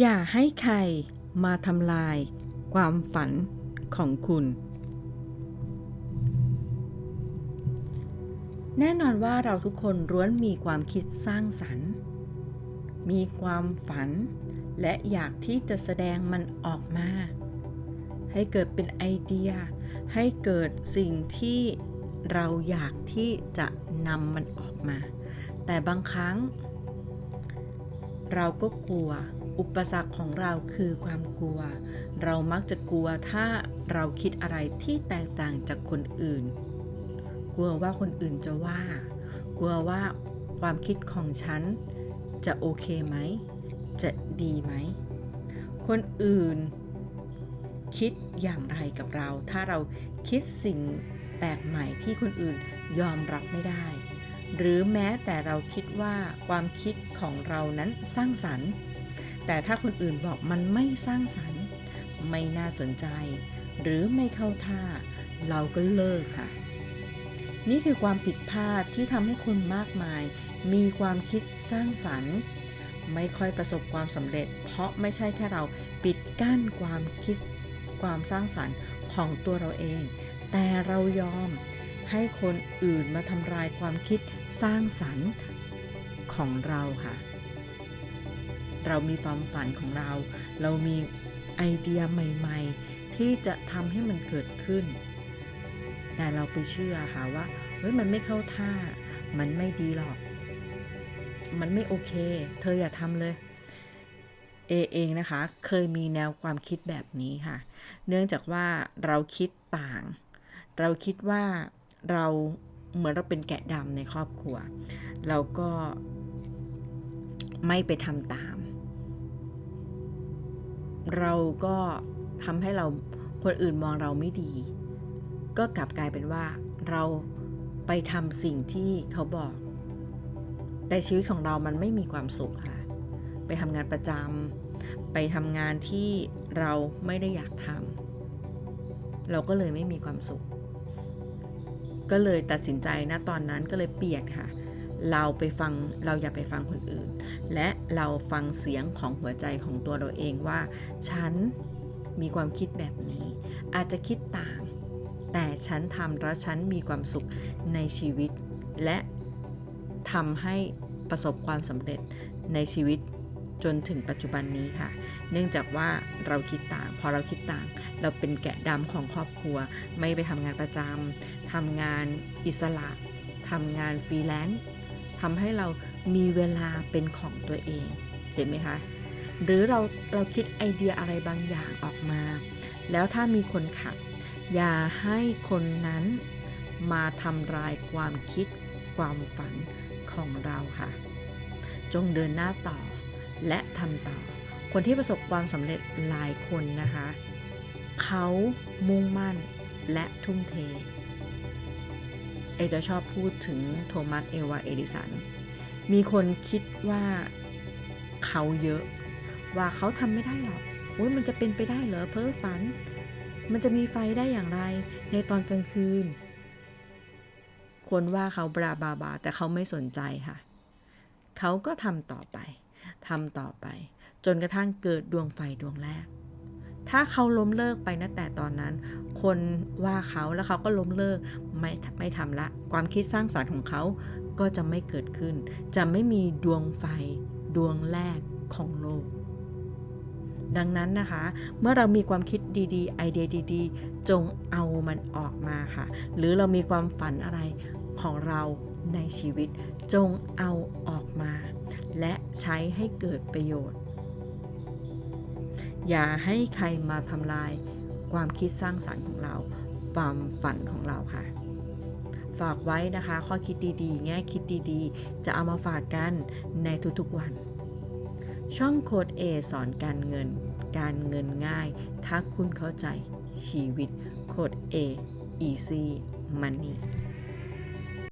อย่าให้ใครมาทำลายความฝันของคุณ แน่นอนว่าเราทุกคนล้วนมีความคิดสร้างสรรค์ มีความฝัน และอยากที่จะแสดงมันออกมา ให้เกิดเป็นไอเดีย ให้เกิดสิ่งที่เราอยากที่จะนำมันออกมา แต่บางครั้ง เราก็กลัว อุปสรรคของเราคือความกลัว เรามักจะกลัวถ้าเราคิดอะไรที่แตกต่างจากคนอื่น กลัวว่าคนอื่นจะว่า กลัวว่าความคิดของฉัน จะโอเคไหม จะดีไหม คนอื่น คิดอย่างไรกับเรา ถ้าเราคิดสิ่งแปลกใหม่ที่คนอื่นยอมรับไม่ได้ หรือแม้แต่เราคิดว่าความคิดของเรานั้นสร้างสรรค์ แต่ถ้าคนอื่นบอกมันไม่สร้างสรรค์ ไม่น่าสนใจ หรือไม่เข้าท่า เราก็เลิกค่ะ นี่คือความผิดพลาดที่ทำให้คนมากมาย มีความคิดสร้างสรรค์ ไม่ค่อยประสบความสำเร็จ เพราะไม่ใช่แค่เราปิดกั้นความคิดความสร้างสรรค์ของตัวเราเอง แต่เรายอมให้คนอื่นมาทำลายความคิดสร้างสรรค์ของเราค่ะ เรามีความฝันของเรา เรามีไอเดียใหม่ๆ ที่จะทำให้มันเกิดขึ้น แต่เราไปเชื่อค่ะว่าเฮ้ยมันไม่เข้าท่า มันไม่ดีหรอก มันไม่โอเค เธออย่าทำเลยเอเองนะคะ เคยมีแนวความคิดแบบนี้ค่ะ เนื่องจากว่าเราคิดต่าง เราคิดว่าเราเหมือนเราเป็นแกะดำในครอบครัว เราก็ไม่ไปทำตาม เราก็ทำให้เราคนอื่นมองเราไม่ดี ก็กลับกลายเป็นว่าเราไปทำสิ่งที่เขาบอก แต่ชีวิตของเรามันไม่มีความสุขค่ะ ไปทำงานประจำไปทำงานที่เราไม่ได้อยากทำเราก็เลยไม่มีความสุข ก็เลยตัดสินใจนะตอนนั้นก็เลยเปลี่ยนค่ะ เราไปฟังเราอย่าไปฟังคนอื่น และเราฟังเสียงของหัวใจของตัวเราเองว่า ฉันมีความคิดแบบนี้ อาจจะคิดต่าง แต่ฉันทำแล้วฉันมีความสุขในชีวิต และทำให้ประสบความสำเร็จในชีวิตจนถึงปัจจุบันนี้ค่ะ เนื่องจากว่าเราคิดต่าง พอเราคิดต่าง เราเป็นแกะดำของครอบครัว ไม่ไปทำงานประจำทำงานอิสระทำงานฟรีแลนซ์ ทำให้เรามีเวลาเป็นของตัวเอง เห็นไหมคะ หรือเราเราคิดไอเดียอะไรบางอย่างออกมา แล้วถ้ามีคนขัด อย่าให้คนนั้นมาทำลายความคิดความฝันของเราค่ะ จงเดินหน้าต่อและทำต่อ คนที่ประสบความสำเร็จหลายคนนะคะ เขามุ่งมั่นและทุ่มเท เอจะชอบพูดถึงโทมัสเอวาเอดิสัน มีคนคิดว่าเขาเยอะ ว่าเขาทำไม่ได้หรอกโอ้ยมันจะเป็นไปได้เหรอเพ้อฝัน มันจะมีไฟได้อย่างไรในตอนกลางคืน คนว่าเขาบราบาบา แต่เขาไม่สนใจค่ะ เขาก็ทำต่อไปทำต่อไป จนกระทั่งเกิดดวงไฟดวงแรก ถ้าเขาล้มเลิกไปนะแต่ตอนนั้น คนว่าเขาแล้วเขาก็ล้มเลิกไม่ไม่ทำละ ความคิดสร้างสารรค์ของเขาก็จะไม่เกิดขึ้น จะไม่มีดวงไฟดวงแรกของโลก ดังนั้นนะคะ เมื่อเรามีความคิดดีๆ ไอเดียดีๆ จงเอามันออกมาค่ะ หรือเรามีความฝันอะไรของเราในชีวิต จงเอาออกมา และใช้ให้เกิดประโยชน์ อย่าให้ใครมาทำลายความคิดสร้างสรรค์ของเรา ความฝันของเราค่ะ ฝากไว้นะคะ ข้อคิดดีๆ แง่คิดดีๆ จะเอามาฝากกันในทุกๆวัน ช่องโค้ด A สอนการเงิน การเงินง่าย ถ้าคุณเข้าใจชีวิตโค้ด A Easy Money